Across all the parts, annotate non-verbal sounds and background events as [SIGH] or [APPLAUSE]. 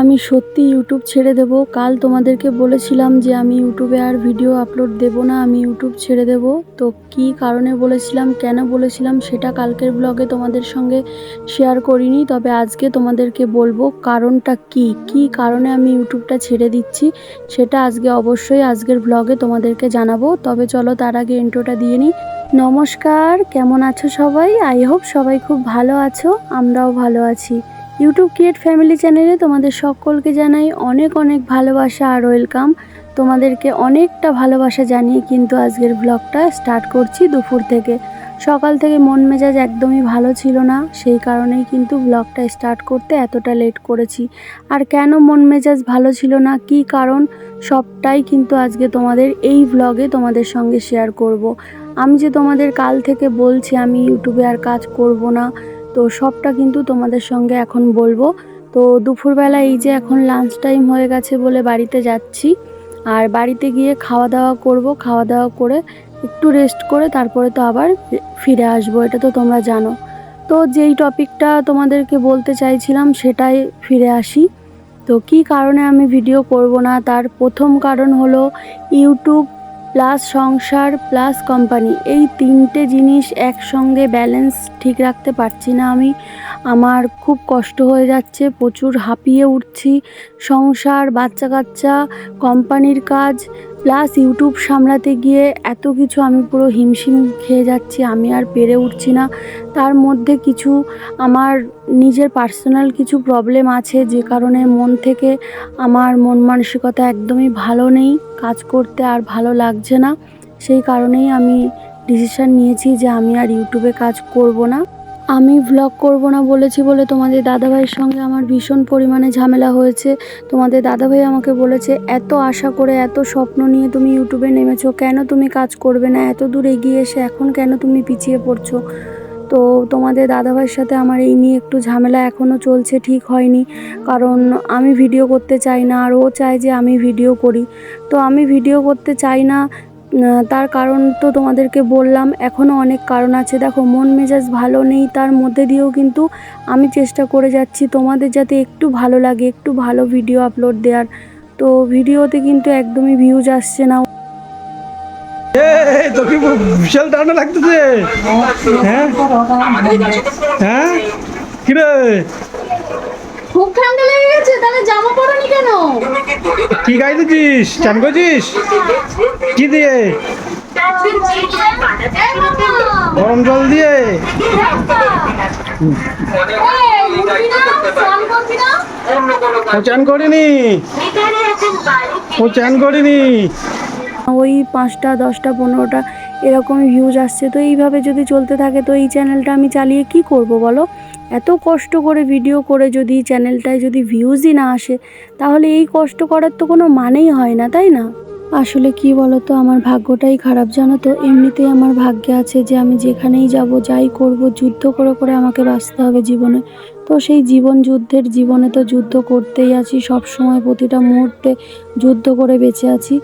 আমি সত্যি ইউটিউব ছেড়ে দেব। কাল তোমাদেরকে বলেছিলাম যে আমি ইউটিউবে আর ভিডিও আপলোড দেব না, আমি ইউটিউব ছেড়ে দেব। তো কী কারণে বলেছিলাম, কেন বলেছিলাম সেটা কালকের ব্লগে তোমাদের সঙ্গে শেয়ার করিনি। তবে আজকে তোমাদেরকে বলব কারণটা কি কি কারণে আমি ইউটিউবটা ছেড়ে দিচ্ছি সেটা আজকে অবশ্যই আজকের ব্লগে তোমাদেরকে জানাব। তবে চলো তার আগে ইন্ট্রোটা দিয়ে নিই নমস্কার, কেমন আছো সবাই? আই হোপ সবাই খুব ভালো আছো, আমরাও ভালো আছি। ইউটিউব ক্রিয়েট ফ্যামিলি চ্যানেলে তোমাদের সকলকে জানাই অনেক অনেক ভালোবাসা আর ওয়েলকাম তোমাদেরকে অনেকটা ভালোবাসা জানিয়ে কিন্তু আজকের ব্লগটা স্টার্ট করছি দুপুর থেকে। সকাল থেকে মন মেজাজ একদমই ভালো ছিল না, সেই কারণেই কিন্তু ব্লগটা স্টার্ট করতে এতটা লেট করেছি। আর কেন মন মেজাজ ভালো ছিল না, কি কারণ, সবটাই কিন্তু আজকে তোমাদের এই ব্লগে তোমাদের সঙ্গে শেয়ার করব। আমি যে তোমাদের কাল থেকে বলছি, আমি ইউটিউবে আর কাজ করব না তো সবটা কিন্তু তোমাদের সঙ্গে এখন বলব। তো দুপুরবেলা এই যে এখন লাঞ্চ টাইম হয়ে গেছে বলে বাড়িতে যাচ্ছি। আর বাড়িতে গিয়ে খাওয়া দাওয়া করব, খাওয়া দাওয়া করে একটু রেস্ট করে তারপরে তো আবার ফিরে আসব, এটা তো তোমরা জানো। তো যেই টপিকটা তোমাদেরকে বলতে চাইছিলাম সেটাই ফিরে আসি। তো কি কারণে আমি ভিডিও করব না? তার প্রথম কারণ হলো ইউটিউব প্লাস সংসার প্লাস কোম্পানি এই তিনটে জিনিস একসঙ্গে ব্যালেন্স ঠিক রাখতে পারছি না আমি। আমার খুব কষ্ট হয়ে যাচ্ছে, প্রচুর হাঁপিয়ে উঠছি। সংসার বাচ্চা কাচ্চা কোম্পানির কাজ প্লাস ইউটিউব সামলাতে গিয়ে এত কিছু আমি পুরো হিমশিম খেয়ে যাচ্ছি, আমি আর পেরে উঠছি না। তার মধ্যে কিছু আমার নিজের পার্সোনাল কিছু প্রবলেম আছে, যে কারণে মন থেকে আমার মন মানসিকতা একদমই ভালো নেই, কাজ করতে আর ভালো লাগছে না। সেই কারণেই আমি ডিসিশান নিয়েছি যে আমি আর ইউটিউবে কাজ করব না। আমি ভ্লগ করব না বলেছি বলে তোমাদের দাদাভাইয়ের সঙ্গে আমার ভীষণ পরিমাণে ঝামেলা হয়েছে। তোমাদের দাদাভাই আমাকে বলেছে, এত আশা করে, এত স্বপ্ন নিয়ে তুমি ইউটিউবে নেমেছো, কেন তুমি কাজ করবে না? এত দূর এগিয়ে এসে এখন কেন তুমি পিছিয়ে পড়ছো? তো তোমাদের দাদাভাইয়ের সাথে আমার এই নিয়ে একটু ঝামেলা এখনও চলছে, ঠিক হয়নি। কারণ আমি ভিডিও করতে চাই না, আর ও চায় যে আমি ভিডিও করি। তো আমি ভিডিও করতে চাই না তার কারণ তো তোমাদেরকে বললাম, এখনও অনেক কারণ আছে। দেখো, মন মেজাজ ভালো নেই, তার মধ্যে দিয়েও কিন্তু আমি চেষ্টা করে যাচ্ছি তোমাদের যাতে একটু ভালো লাগে, একটু ভালো ভিডিও আপলোড দেওয়ার তো ভিডিওতে কিন্তু একদমই ভিউজ আসছে না। বিশাল ঠান্ডা লাগতেছে। হ্যাঁ? হ্যাঁ? কিরে? খুব ঠান্ডা লেগে গেছে তাহলে জামা পরনি কেন? কি খাইতেছিস চান করছিস? কি দিয়ে? গরম জল দিয়ে? ও চান করিনি। ও চান করিনি। ওই পাঁচটা দশটা পনেরোটা এরকমই ভিউজ আসছে। তো এইভাবে যদি চলতে থাকে, তো এই চ্যানেলটা আমি চালিয়ে কি করব বলো? এত কষ্ট করে ভিডিও করে যদি চ্যানেলটায় যদি ভিউজই না আসে, তাহলে এই কষ্ট করার তো কোনো মানেই হয় না, তাই না? আসলে কি বলো তো আমার ভাগ্যটাই খারাপ, জানো তো? এমনিতেই আমার ভাগ্যে আছে যে আমি যেখানেই যাব, যাই করব, যুদ্ধ করে করে আমাকে বাঁচতে হবে জীবনে। তো সেই জীবন যুদ্ধের জীবনে তো যুদ্ধ করতেই আছি সব সময় প্রতিটা মুহূর্তে যুদ্ধ করে বেঁচে আছি।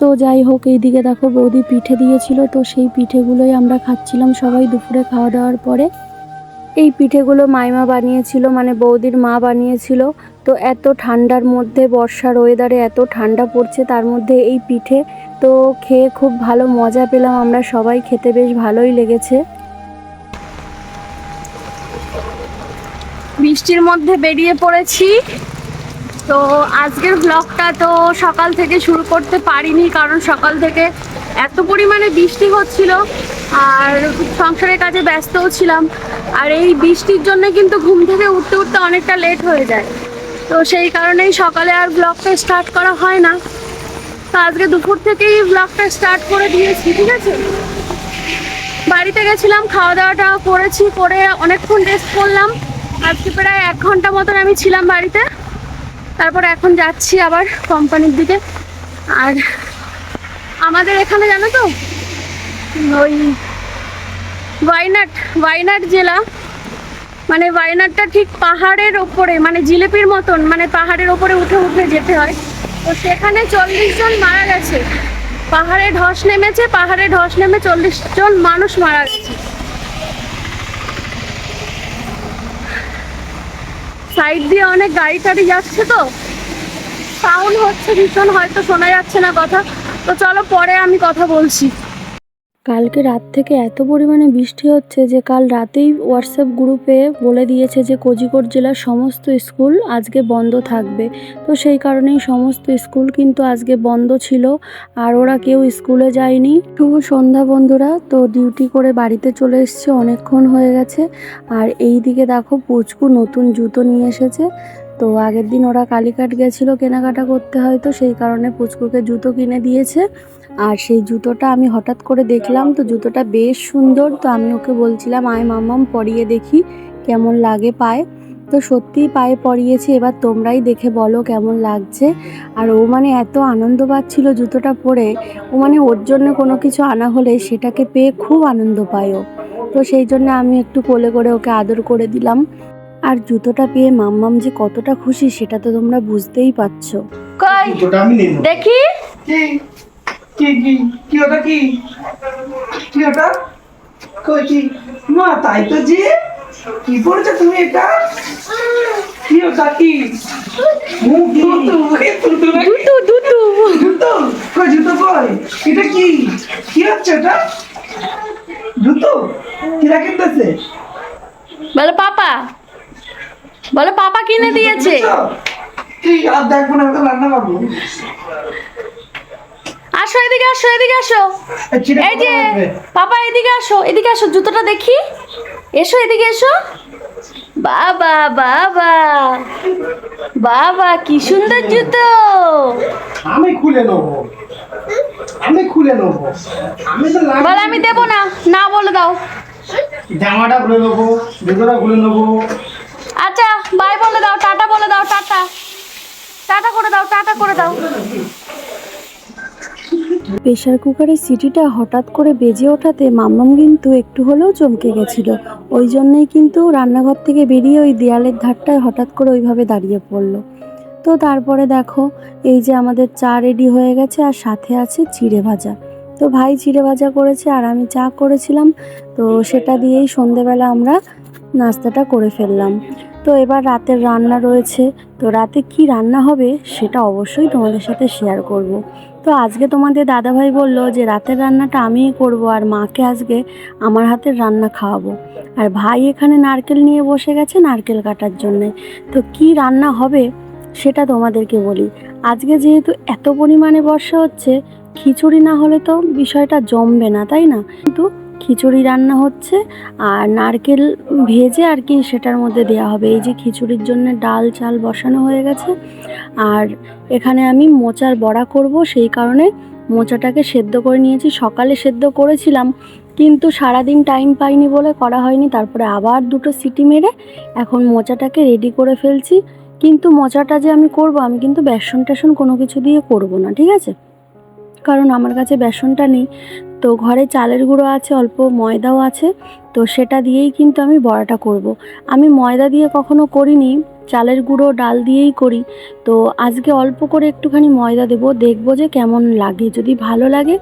তো যাই হোক, এইদিকে দেখো বৌদি পিঠে দিয়েছিল, তো সেই পিঠেগুলোই আমরা খাচ্ছিলাম সবাই দুপুরে খাওয়া দাওয়ার পরে। এই পিঠেগুলো মাইমা বানিয়েছিল মানে বৌদির মা বানিয়েছিল। তো এত ঠান্ডার মধ্যে, বর্ষার ওয়েদারে এত ঠান্ডা পড়ছে, তার মধ্যে এই পিঠে তো খেয়ে খুব ভালো মজা পেলাম আমরা সবাই, খেতে বেশ ভালোই লেগেছে। বৃষ্টির মধ্যে বেরিয়ে পড়েছি। তো আজকের ব্লগটা তো সকাল থেকে শুরু করতে পারিনি, কারণ সকাল থেকে এত পরিমাণে বৃষ্টি হচ্ছিল আর সংসারের কাজে ব্যস্তও ছিলাম। আর এই বৃষ্টির জন্য কিন্তু ঘুম থেকে উঠতে উঠতে অনেকটা লেট হয়ে যায়। তো সেই কারণেই সকালে আর ব্লগটা স্টার্ট করা হয় না। তো আজকে দুপুর থেকেই ব্লগটা স্টার্ট করে দিয়েছি, ঠিক আছে? বাড়িতে গেছিলাম খাওয়া দাওয়াটা করেছি, করে অনেকক্ষণ রেস্ট করলাম। আজকে প্রায় এক ঘণ্টা মতন আমি ছিলাম বাড়িতে। তারপর এখন যাচ্ছি আবার কোম্পানির দিকে। আর আমাদের এখানে জানো তো, ওই ওয়াইনাট ওয়াইনাট জেলা। মানে ওয়াইনাটটা ঠিক পাহাড়ের ওপরে মানে জিলেপির মতন মানে পাহাড়ের ওপরে উঠে উঠে যেতে হয়। তো সেখানে চল্লিশ জন মারা গেছে। পাহাড়ে ধস নেমেছে, পাহাড়ে ধস নেমে চল্লিশ জন মানুষ মারা গেছে। সাইড দিয়ে অনেক গাড়ি টাড়ি যাচ্ছে তো। সাউন্ড হচ্ছে ভীষণ, হয়তো শোনা যাচ্ছে না কথা। তো চলো পরে আমি কথা বলছি। কালকে রাত থেকে এত পরিমাণে বৃষ্টি হচ্ছে যে কাল রাতেই হোয়াটসঅ্যাপ গ্রুপে বলে দিয়েছে যে কোজিকোড জেলার সমস্ত স্কুল আজকে বন্ধ থাকবে। তো সেই কারণেই সমস্ত স্কুল কিন্তু আজকে বন্ধ ছিল, আর ওরা কেউ স্কুলে যায়নি। শুভ সন্ধ্যা বন্ধুরা, তো ডিউটি করে বাড়িতে চলে এসছে, অনেকক্ষণ হয়ে গেছে। আর এই দিকে দেখো পুচকু নতুন জুতো নিয়ে এসেছে। তো আগের দিন ওরা কালীঘাট গেছিল কেনাকাটা করতে হয়তো, সেই কারণে পুচকুকে জুতো কিনে দিয়েছে। আর সেই জুতোটা আমি হঠাৎ করে দেখলাম তো জুতোটা বেশ সুন্দর তো আমি ওকে বলছিলাম আয় মাম্মাম পরিয়ে দেখি কেমন লাগে পায়ে। তো সত্যিই পায়ে পরিয়েছি এবার তোমরাই দেখে বলো কেমন লাগছে। আর ও মানে এত আনন্দ পাচ্ছিল জুতোটা পরে ও মানে ওর জন্য কোনো কিছু আনা হলে সেটাকে পেয়ে খুব আনন্দ পায় ও। তো সেই জন্য আমি একটু কোলে করে ওকে আদর করে দিলাম। আর জুতোটা পেয়ে মাম্মাম যে কতটা খুশি সেটা তো তোমরা বুঝতেই পারছ। দেখি। কি কি কি ওটা কি? কি ওটা? কই কি? মা তাই তো যে। কি পড়েছো তুমি এটা? কি ওটা কি? জুতো কই জুতো কই এটা কি? কি হচ্ছে এটা জুতো? কিরা কিনতেছে? বলো পাপা। বলো পাপা কিনে দিয়েছে। আর দেখব না রান্না করব। আসো এদিকে আসো এদিকে আসো। এই যে পাপা এদিকে আসো এদিকে আসো জুতোটা দেখি। এসো এদিকে এসো। বাবা বাবা। বাবা কি সুন্দর জুতো। আমি খুলে নেব। আমি খুলে নেব। আমি তো বলে আমি দেবো না। না বলে দাও। জামাটা খুলে নেব জুতোটা খুলে নেব। আচ্ছা বাই বলে দাও টাটা বলে দাও টাটা। টাটা করে দাও টাটা করে দাও। প্রেশার কুকারের সিটিটা হঠাৎ করে বেজে ওঠাতে মাম্মাম কিন্তু একটু হলেও চমকে গেছিল। ওই জন্যই কিন্তু রান্নাঘর থেকে বেরিয়ে ওই দেয়ালের ধারটায় হঠাৎ করে ওইভাবে দাঁড়িয়ে পড়ল। তো তারপরে দেখো, এই যে আমাদের চা রেডি হয়ে গেছে আর সাথে আছে চিড়ে ভাজা। তো ভাই চিড়ে ভাজা করেছে আর আমি চা করেছিলাম, তো সেটা দিয়েই সন্ধেবেলা আমরা নাস্তাটা করে ফেললাম। তো এবার রাতের রান্না রয়েছে, তো রাতে কি রান্না হবে সেটা অবশ্যই তোমাদের সাথে শেয়ার করব। তো আজকে তোমাদের দাদাভাই বলল যে রাতের রান্নাটা আমিই করব আর মাকে আজকে আমার হাতের রান্না খাওয়াবো। আর ভাই এখানে নারকেল নিয়ে বসে গেছে নারকেল কাটার জন্যে। তো কি রান্না হবে সেটা তোমাদেরকে বলি। আজকে যেহেতু এত পরিমাণে বর্ষা হচ্ছে, খিচুড়ি না হলে তো বিষয়টা জমবে না, তাই না? কিন্তু খিচুড়ি রান্না হচ্ছে আর নারকেল ভেজে আর কি সেটার মধ্যে দেওয়া হবে। এই যে খিচুড়ির জন্য ডাল চাল বসানো হয়ে গেছে। আর এখানে আমি মোচার বড়া করব, সেই কারণে মোচাটাকে সেদ্ধ করে নিয়েছি। সকালে সেদ্ধ করেছিলাম, কিন্তু সারাদিন টাইম পাইনি বলে করা হয়নি। তারপরে আবার দুটো সিটি মেরে এখন মোচাটাকে রেডি করে ফেলছি। কিন্তু মোচাটা যে আমি করব, আমি কিন্তু বেসন টেসন কোনো কিছু দিয়ে করব না, ঠিক আছে? কারণ আমার কাছে বেসনটা নেই। তো ঘরে চালের গুঁড়ো আছে, অল্প ময়দাও আছে, তো সেটা দিয়েই কিন্তু আমি বড়াটা করব। আমি ময়দা দিয়ে কখনো করিনি, চালের গুঁড়ো ডাল দিয়েই করি। তো আজকে অল্প করে একটুখানি ময়দা দেবো, দেখব যে কেমন লাগে। যদি ভালো লাগে,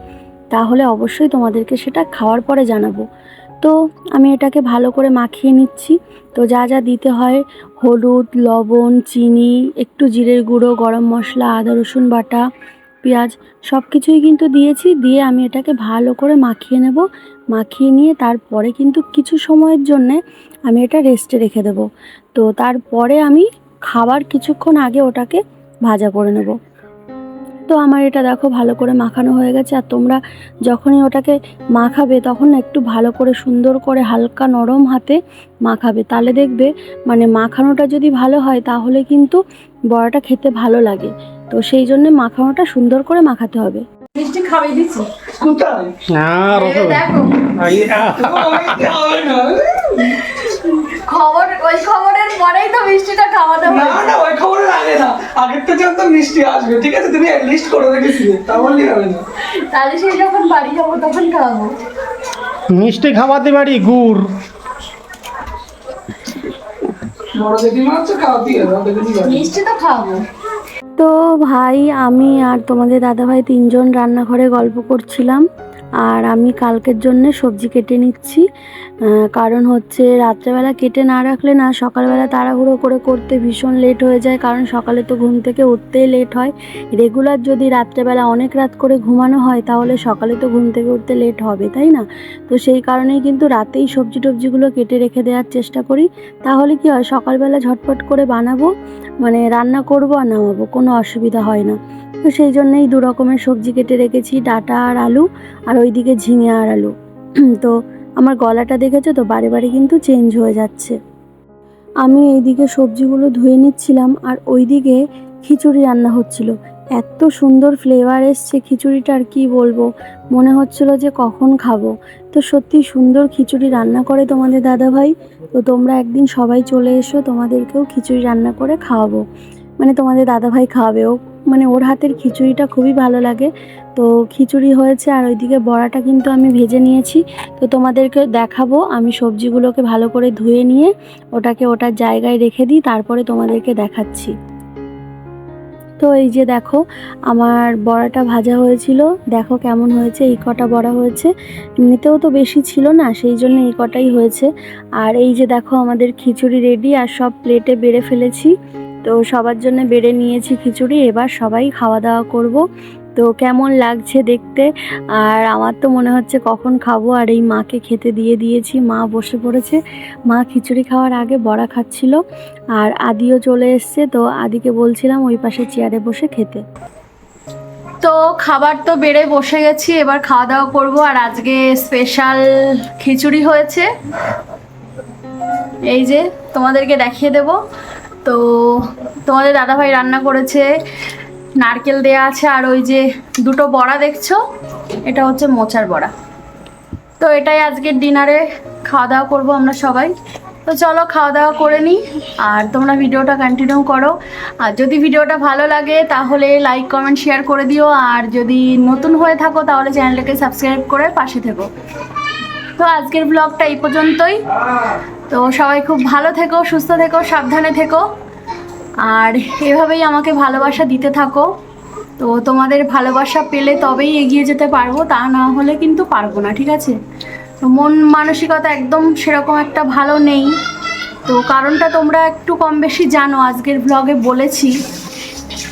তাহলে অবশ্যই তোমাদেরকে সেটা খাওয়ার পরে জানাব। তো আমি এটাকে ভালো করে মাখিয়ে নিচ্ছি। তো যা যা দিতে হয়, হলুদ, লবণ, চিনি, একটু জিরের গুঁড়ো, গরম মশলা, আদা, রসুন বাটা পেঁয়াজ সব কিছুই কিন্তু দিয়েছি, দিয়ে আমি এটাকে ভালো করে মাখিয়ে নেব। মাখিয়ে নিয়ে তারপরে কিন্তু কিছু সময়ের জন্যে আমি এটা রেস্টে রেখে দেব। তো তারপরে আমি খাবার কিছুক্ষণ আগে ওটাকে ভাজা করে নেব। তো আমার এটা দেখো ভালো করে মাখানো হয়ে গেছে। আর তোমরা যখনই ওটাকে মাখাবে তখন একটু ভালো করে সুন্দর করে হালকা নরম হাতে মাখাবে। তাহলে দেখবে মানে মাখানোটা যদি ভালো হয় তাহলে কিন্তু বড়াটা খেতে ভালো লাগে। তো সেই জন্য মাখানোটা সুন্দর করে মাখাতে হবে। মিষ্টি না। খবর ওই খবরের পরেই তো মিষ্টিটা খাওয়াতে না হবে না ওই খবরের আগে না। আগের তো জানতাম মিষ্টি আসবে ঠিক আছে? তুমি লিস্ট করে রেখেছিলে তা বললি হবে না তাহলে সেই যখন বাড়ি যাব তখন খাওয়াবো। মিষ্টি খাওয়াতে পারি গুড়। বড় জেঠিমা হচ্ছে খাওয়াতে হবে ওদের কিছু জানি না। মিষ্টি তো খাওয়াবো। তো ভাই আমি আর তোমাদের দাদাভাই তিনজন রান্নাঘরে গল্প করছিলাম। আর আমি কালকের জন্য সবজি কেটে নিচ্ছি। কারণ হচ্ছে রাত্রেবেলা কেটে না রাখলে না সকালবেলা তাড়াহুড়ো করে করতে ভীষণ লেট হয়ে যায়। কারণ সকালে তো ঘুম থেকে উঠতেই লেট হয়। রেগুলার যদি রাত্রেবেলা অনেক রাত করে ঘুমানো হয়, তাহলে সকালে তো ঘুম থেকে উঠতে লেট হবে, তাই না? তো সেই কারণেই কিন্তু রাতেই সবজি টবজিগুলো কেটে রেখে দেওয়ার চেষ্টা করি। তাহলে কি হয়, সকালবেলা ঝটপট করে বানাবো মানে রান্না করব আর নামাবো, কোনো অসুবিধা হয় না। তো সেই জন্যই দু রকমের সবজি কেটে রেখেছি, ডাটা আর আলু। আর ওইদিকে ঝিঙে আর আলু। [CLEARS THROAT] তো আমার গলাটা দেখেছ তো? বারে বারে কিন্তু চেঞ্জ হয়ে যাচ্ছে। আমি এইদিকে সবজিগুলো ধুয়ে নিচ্ছিলাম আর ওইদিকে খিচুড়ি রান্না হচ্ছিল। এত সুন্দর ফ্লেভার এসছে খিচুড়িটার কি বলব? মনে হচ্ছিল যে কখন খাব? তো সত্যি সুন্দর খিচুড়ি রান্না করে তোমাদের দাদাভাই তো তোমরা একদিন সবাই চলে এসো, তোমাদেরকেও খিচুড়ি রান্না করে খাওয়াবো। মানে তোমাদের দাদাভাই খাওয়াবে ও মানে ওর হাতের খিচুড়িটা খুবই ভালো লাগে। তো খিচুড়ি হয়েছে আর ওইদিকে বড়াটা কিন্তু আমি ভেজে নিয়েছি। তো তোমাদেরকে দেখাবো আমি সবজিগুলোকে ভালো করে ধুয়ে নিয়ে ওটাকে ওটার জায়গায় রেখে দিই, তারপরে তোমাদেরকে দেখাচ্ছি। তো এই যে দেখো, আমার বড়াটা ভাজা হয়েছিল। দেখো কেমন হয়েছে, এই কটা বড়া হয়েছে। এমনিতেও তো বেশি ছিল না, সেই জন্য এই কটাই হয়েছে। আর এই যে দেখো আমাদের খিচুড়ি রেডি আর সব প্লেটে বেড়ে ফেলেছি। তো সবার জন্য বেড়ে নিয়েছি খিচুড়ি, এবার সবাই খাওয়া দাওয়া করব। তো কেমন লাগছে দেখতে? আর আমার তো মনে হচ্ছে কখন খাব, আর এই মাকে খেতে দিয়ে দিয়েছি। মা বসে পড়েছে। মা খিচুড়ি খাওয়ার আগে বড়া খাচ্ছিল, আর আদিও চলে এসছে, তো আদিকে বলছিলাম ওই পাশে চেয়ারে বসে খেতে। তো খাবার তো বেড়ে বসে গেছি, এবার খাওয়া দাওয়া করব। আর আজকে স্পেশাল খিচুড়ি হয়েছে। এই যে তোমাদেরকে দেখিয়ে দেব। তো তোমাদের দাদাভাই রান্না করেছে, নারকেল দেয়া আছে, আর ওই যে দুটো বড়া দেখছ, এটা হচ্ছে মোচার বড়া। তো এটাই আজকের ডিনারে খাওয়া দাওয়া করব আমরা সবাই। তো চলো খাওয়া দাওয়া করে নিই, আর তোমরা ভিডিওটা কন্টিনিউ করো। আর যদি ভিডিওটা ভালো লাগে তাহলে লাইক কমেন্ট শেয়ার করে দিও, আর যদি নতুন হয়ে থাকো তাহলে চ্যানেলটাকে সাবস্ক্রাইব করে পাশে থেকো। তো আজকের ব্লগটা এই পর্যন্তই। তো সবাই খুব ভালো থেকো, সুস্থ থেকো, সাবধানে থেকো। আর এভাবেই আমাকে ভালোবাসা দিতে থাকো। তো তোমাদের ভালোবাসা পেলে তবেই এগিয়ে যেতে পারব, তা না হলে কিন্তু পারব না, ঠিক আছে? তো মন মানসিকতা একদম সেরকম একটা ভালো নেই। তো কারণটা তোমরা একটু কম বেশি জানো, আজকের ব্লগে বলেছি।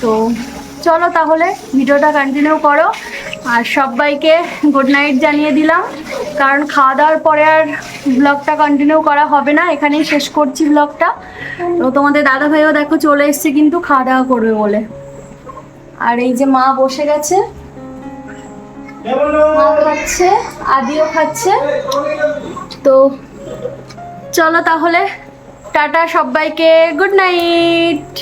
তো চলো তাহলে ভিডিওটা কন্টিনিউ করো। আর সবাইকে গুড নাইট জানিয়ে দিলাম। কারণ খাওয়া দাওয়ার পরে আর ব্লগটা কন্টিনিউ করা হবে না এখানেই শেষ করছি ব্লগটা তো তোমাদের দাদা ভাইও দেখো চলে এসছে কিন্তু খাওয়া দাওয়া করবে বলে। আর এই যে মা বসে গেছে। মা খাচ্ছে আদিও খাচ্ছে। তো চলো তাহলে টাটা সবাইকে গুড নাইট